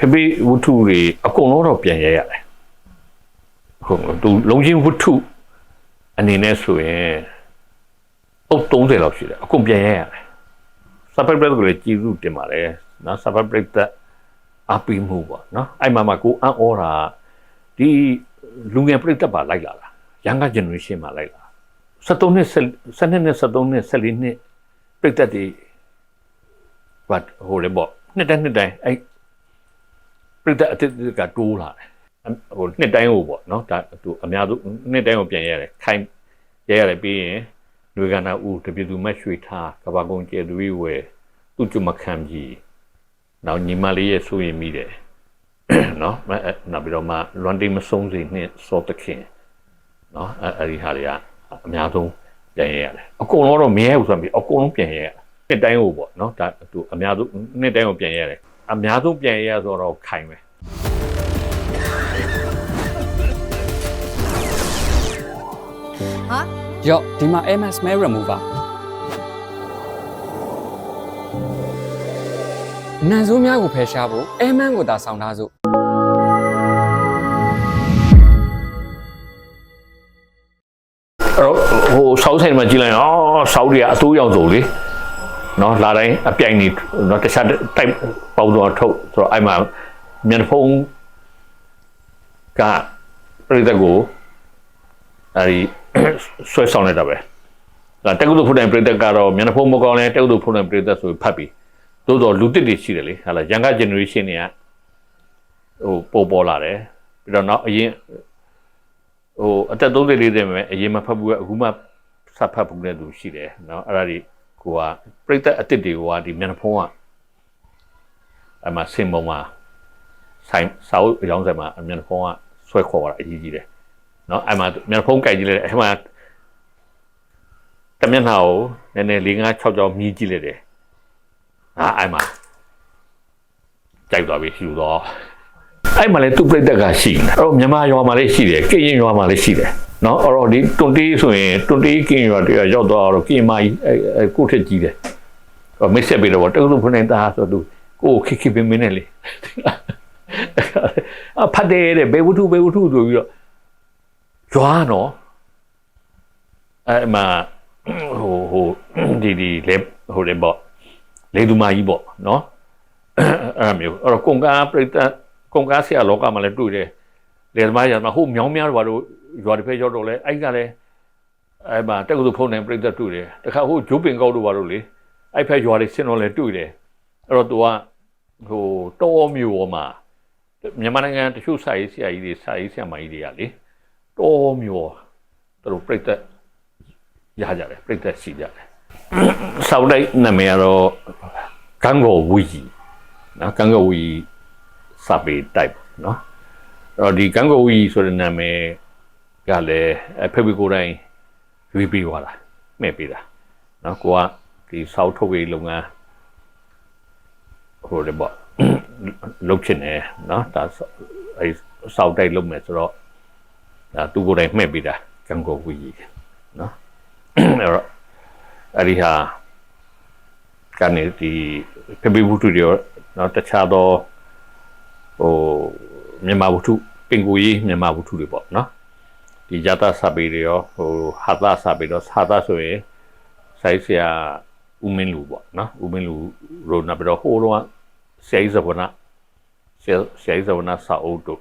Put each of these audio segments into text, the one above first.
ဖေဖေဝတ္ထုတွေအကုန်လုံးတော့ပြန်ရဲရတယ်ဟုတ်သူလုံးချင်းဝတ္ထုအနေနဲ့ဆိုရင်အုပ်30လောက်ရှိတယ်အကုန်ပြန်ရဲရတယ်စပက်ဘရက်ကိုလည်းကြည်စုတင်ပါတယ်နော်စပက်ဘရက်သက်အပီမှုပေါ့နော်အဲ့မှာမှကိုအန်အော်တာဒီလူငယ်ပြိတ္တပါလိုက်လာတာ younger generation မှာလိုက်လာ73နှစ်12နှစ်73နှစ်14နှစ်ပြိတ္တတွေဘာဟိုလေပေါ့နှစ်တိုင်းနှစ်တိုင်းအဲ့ ပြိတ္တအတိတ်ကတိုးလာတယ်ဟိုနှစ်တိုင်းဟိုပေါ့နော်ဒါသူအများဆုံးနှစ်တိုင်းကိုပြန်ရတယ်ခိုင်းရရတယ်ပြီးရင်လူကနာဦးတပြည့်သူမတ်ရွှေထားကဘာကုန်းကျဲသူဝေသူ့ကျမခံကြီးနောက်ညီမလေးရဲ့ဆိုရင်မိတယ်နော်နောက်ပြီးတော့မှလွန်တိမဆုံးစေနှင့်စောတခင်နော်အဲအဲ့ဒီဟာတွေကအများဆုံးပြန်ရရတယ်အကုန်လုံးတော့မရဲဘူးဆိုပြီးအကုန်လုံးပြန်ရရတယ်နှစ်တိုင်းကိုပေါ့နော်ဒါသူအများဆုံးနှစ်တိုင်းကိုပြန်ရရတယ် အများဆုံးပြန်ရရဆိုတော့ခိုင်ပဲဟာရော့ဒီမှာ MS Mail Remover နန်ဆိုးများကိုဖယ်ရှားဖို့ Airman ကိုသာဆောင်ထားစို့အဲ့တော့ဟိုဆောက်ဆိုင်မှာကြည့်လိုက်အော်ဆောက်တွေကအတိုးရောက်ဆုံးလေ နော်လာတိုင်းအပြိုင်နေနော်တခြားတိုက်ပေါင်းတော့ထုတ်ဆိုတော့အဲ့မှာမြန်ဖုန်းကပြည်သက်ကိုအဲ့ဒီ ဆွဲဆောင်နေတာပဲဒါတက္ကသိုလ်ဖုန်တိုင်ပြည်သက်ကတော့မြန်ဖုန်းမကောင်းလဲတက္ကသိုလ်ဖုန်တိုင်ပြည်သက်ဆိုဖတ်ပြီးသို့တော့လူတစ်တွေရှိတယ်လေဟာလာ younger generation တွေကဟိုပေါ်ပေါ်လာတယ်ပြီးတော့နောက်အရင် ဟိုအသက်30 40ပဲအရင်မဖတ်ဘူးကအခုမှစဖတ်ဘူးတဲ့သူရှိတယ်เนาะအဲ့ဒါတွေ ကိုကပြိသက်အစ်စ်တွေကဒီမျက်နှာဖုံးကအဲ့မှာဆင်ပုံမှာဆိုင်စာအုပ်အကြောင်းဆိုင်မှာမျက်နှာဖုံးကဆွဲခေါ်လာအကြီးကြီးတယ်နော်အဲ့မှာမျက်နှာဖုံးကြိုက်ကြည့်လိုက်တယ်အဲ့မှာတမျက်နှာကိုနည်းနည်း၄၅၆ကြောင်းမြည်ကြည့်လိုက်တယ်အာအဲ့မှာကြိုက်သွားပြီယူတော့ အဲ့မှာလည်းသူပြိတ္တကရှိနေအဲ့တော့မြန်မာရွာမှာလည်းရှိတယ်ကရင်ရွာမှာလည်းရှိတယ်နော်အဲ့တော့ဒီတွန်တေးဆိုရင်တွန်တေးကရင်ရွာတရရောက်တော့တော့ကရင်မကြီးအဲ့အဲ့ကိုထက်ကြီးတယ်ဟောမိတ်ဆက်ပြီးတော့တုံးလုံးဖနေသားဆိုသူကိုခိခိပင်မင်းနဲ့လေအဖတ်တယ်တဲ့ဘေဝုထုဘေဝုထုဆိုပြီးတော့ရွာနော်အဲ့မှာဟိုဟိုဒီဒီလေဟိုလေပေါ့လေသူမကြီးပေါ့နော်အဲ့မျိုးအဲ့တော့ကုန်ကားပြိတ္တ ကုန်ကားဆရာလောကမှာလည်းတွေ့တယ်လေသမားရမှာဟိုမြောင်းများတော့ဘာလို့ရွာတစ်ဖက်ရောက်တော့လဲအဲ့ကလည်းအဲ့မှာတက္ကသိုလ်ဖုန်းနဲ့ပြိတ္တတွေ့တယ်တခါဟိုဂျိုးပင်ကောက်တို့ဘာလို့လေအဲ့ဖက်ရွာတွေဆင်းတော့လဲတွေ့တယ်အဲ့တော့သူကဟိုတောမျိုးပေါ်မှာမြန်မာနိုင်ငံတချို့စာရေးဆရာကြီးတွေစာရေးဆရာမကြီးတွေကလေတောမျိုးသူတို့ပြိတ္တရကြတယ်ပြိတ္တရှိကြတယ်ဆောက်လိုက်နာမည်ကတော့ကံကိုဝီနော်ကံကိုဝီ စာပေ type เนาะအဲ့တော့ဒီကံကိုဝီဆိုတဲ့နာမည်ကလည်းဖေဖေကိုယ်တိုင်ရွေးပြီးသွားတာမဲ့ပြီးတာเนาะကိုကဒီစောက်ထုတ်ရေးလုပ်ငန်းဟိုလေပေါ့လုပ်ချင်တယ်เนาะဒါအဲစောက်တိုက်လုပ်မယ်ဆိုတော့ဒါသူကိုယ်တိုင်မှဲ့ပြီးတာကံကိုဝီเนาะအဲ့တော့အဲ့ဒီဟာကနေဒီဖေဖေဘူးတူတွေရောเนาะတခြားသော ဟိုမြန်မာဝတ္ထုပင်ကိုရေးမြန်မာဝတ္ထုတွေပေါ့နော်ဒီဇာတာစာပေတွေရောဟိုဟာတာစာပေတော့ဟာတာဆိုရင်စိုက်ဆရာဦးမင်းလူပေါ့နော်ဦးမင်းလူရိုနာပြီးတော့ဟိုတော့ဆရာကြီးဇဝနာဆရာဆရာကြီးဇဝနာစာအုပ်တို့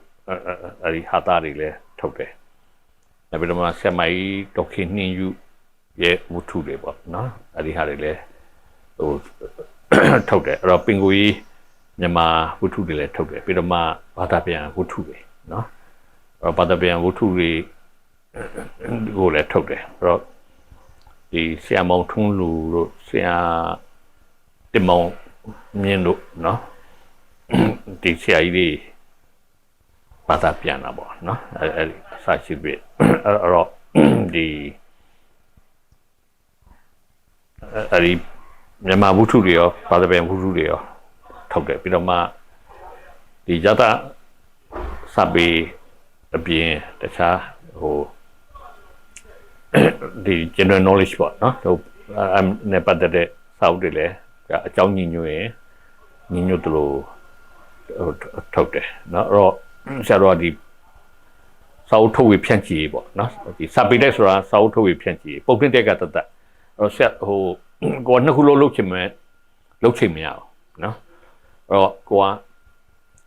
အဲဒီဟာတာတွေလည်းထုတ်တယ်နောက်ပြီးတော့ဆရာမကြီးဒေါက်ခင်နှင်းယူရဲ့ဝတ္ထုတွေပေါ့နော်အဲဒီဟာတွေလည်းဟိုထုတ်တယ်အဲ့တော့ပင်ကိုရေး မြန်မာဝတ္ထုတွေလည်းထုတ်တယ်ပြီးတော့မှဘာသာပြန်ဝတ္ထုတွေနော်အဲ့ဘာသာပြန်ဝတ္ထုတွေကိုလည်းထုတ်တယ်အဲ့တော့ဒီဆရာမောင်ထွန်းလူတို့ဆရာတင်မောင်မြင့်တို့နော်ဒီဆရာကြီးတွေဘာသာပြန်တာပေါ့နော်အဲ့အစရှိပြီအဲ့တော့ဒီအဲ့ဒီမြန်မာဝတ္ထုတွေရောဘာသာပြန်ဝတ္ထုတွေရော ထုတ်တယ်ပြီးတော့မှဒီယတစပေအပြင်တခြားဟိုဒီ general knowledge ပေါ့နော်ဟိုအမ်နဲ့ပတ်သက်တဲ့စာအုပ်တွေလည်းအကြောင်းညညွှန်ရင်ညညွှန်တလို့ထုတ်တယ်နော်အဲ့တော့ဆရာတော်ဒီစာအုပ်ထုတ်ဝေဖြန့်ချီရေးပေါ့နော်ဒီစာပေတိုက်ဆိုတာစာအုပ်ထုတ်ဝေဖြန့်ချီရေးပုံပြတက်ကတတ်တတ်အဲ့တော့ဆရာဟိုကိုကနှစ်ခုလုံးလုပ်ချင်မယ်လုပ်ချင်မရအောင်နော် တော့ကိုက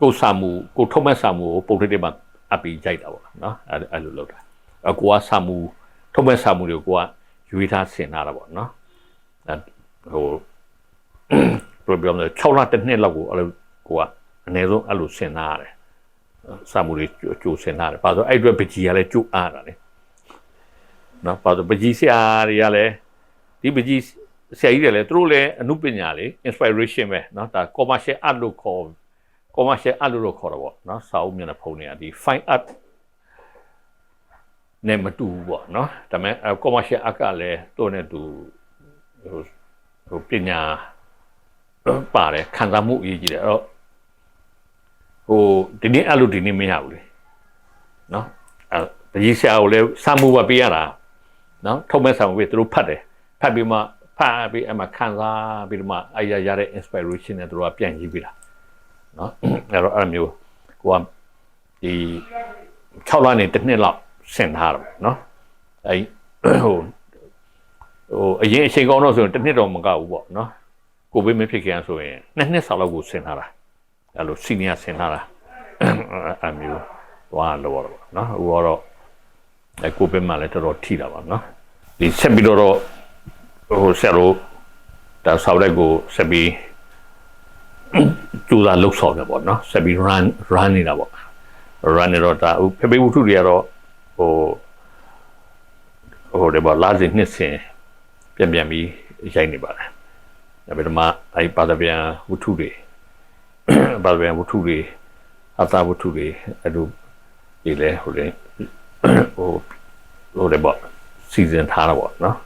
ကိုစာမူကိုထုတ်မဲ့စာမူကိုပုံထိပ်တွေမှာအပ်ပြီးကြိုက်တာပေါ့နော်အဲ့အဲ့လိုလုပ်တာအကိုကစာမူထုတ်မဲ့စာမူတွေကိုကရွေးထားဆင်ထားတာပေါ့နော်အဲ့ဟို program နဲ့6လတစ်နှစ်လောက်ကိုအဲ့လိုကိုကအနည်းဆုံးအဲ့လိုဆင်ထားရတယ်စာမူတွေကြိုဆင်ထားတယ်ဘာလို့အဲ့အတွက်ပကြီးကလည်းကြိုအားတာလေနော်ဘာလို့ပကြီးဆရာတွေကလည်းဒီပကြီး ဆရာကြီးတွေလည်းသူတို့လည်းအမှုပညာလေ inspiration ပဲเนาะဒါ commercial art လို့ခေါ် commercial art လို့ခေါ်တော့ဗောနော်စာအုပ်မျက်နှာဖုံးတွေကဒီ fine art နဲ့မတူဘူးပေါ့နော်ဒါပေမဲ့အဲ commercial art ကလည်းသူ့နဲ့တူဟိုဟိုပညာပါတယ်ခံစားမှုအရေးကြီးတယ်အဲ့တော့ဟိုဒီနေ့အဲ့လိုဒီနေ့မရဘူးလေနော်အဲပကြီးဆရာကိုလည်းစာမှုပဲပေးရတာနော်ထုတ်မဲ့စာမှုပဲသူတို့ဖတ်တယ်ဖတ်ပြီးမှ ဖတ်ပြီးအမှခံစားပြီးတော့မှအရာရတဲ့ inspiration နဲ့သူတို့ကပြန်ရေးပြီးတာနော်အဲ့တော့အဲ့လိုမျိုးကိုကဒီ6လနေတစ်နှစ်လောက်ဆင်ထားတယ်နော်အဲဟိုဟိုအရင်အချိန်ကောင်းတော့ဆိုရင်တစ်နှစ်တော့မကဘူးပေါ့နော်ကိုဗစ်မဖြစ်ခင်ဆိုရင်နှစ်နှစ်ဆောက်လောက်ကိုဆင်ထားတာအဲ့လိုစီနီယာဆင်ထားတာအမျိုးဟွာလောတော့နော်ဟိုတော့အဲကိုဗစ်မှလည်းတော်တော်ထိတာပါနော်ဒီဆက်ပြီးတော့ ဟိုဆက်လို့ဒါဆောက်လိုက်ကိုဆက်ပြီးကျူတာလှုပ်ဆော်ပြပေါ့နော်ဆက်ပြီး run run နေတာပေါ့ run နေတော့ဒါဖေဖေဝုထုတွေကတော့ဟိုဟိုတယ်ပေါ့လာစဉ်နှစ်စဉ်ပြန်ပြန်ပြီးရိုက်နေပါတယ်ဒါပေမဲ့အဲပါဒပြန်ဝတ္ထုတွေပါဒပြန်ဝတ္ထုတွေအသာဝတ္ထုတွေအဲ့လိုဒီလေဟိုလေဟိုဟိုလေပေါ့စီဇန်ထားတာပေါ့နော်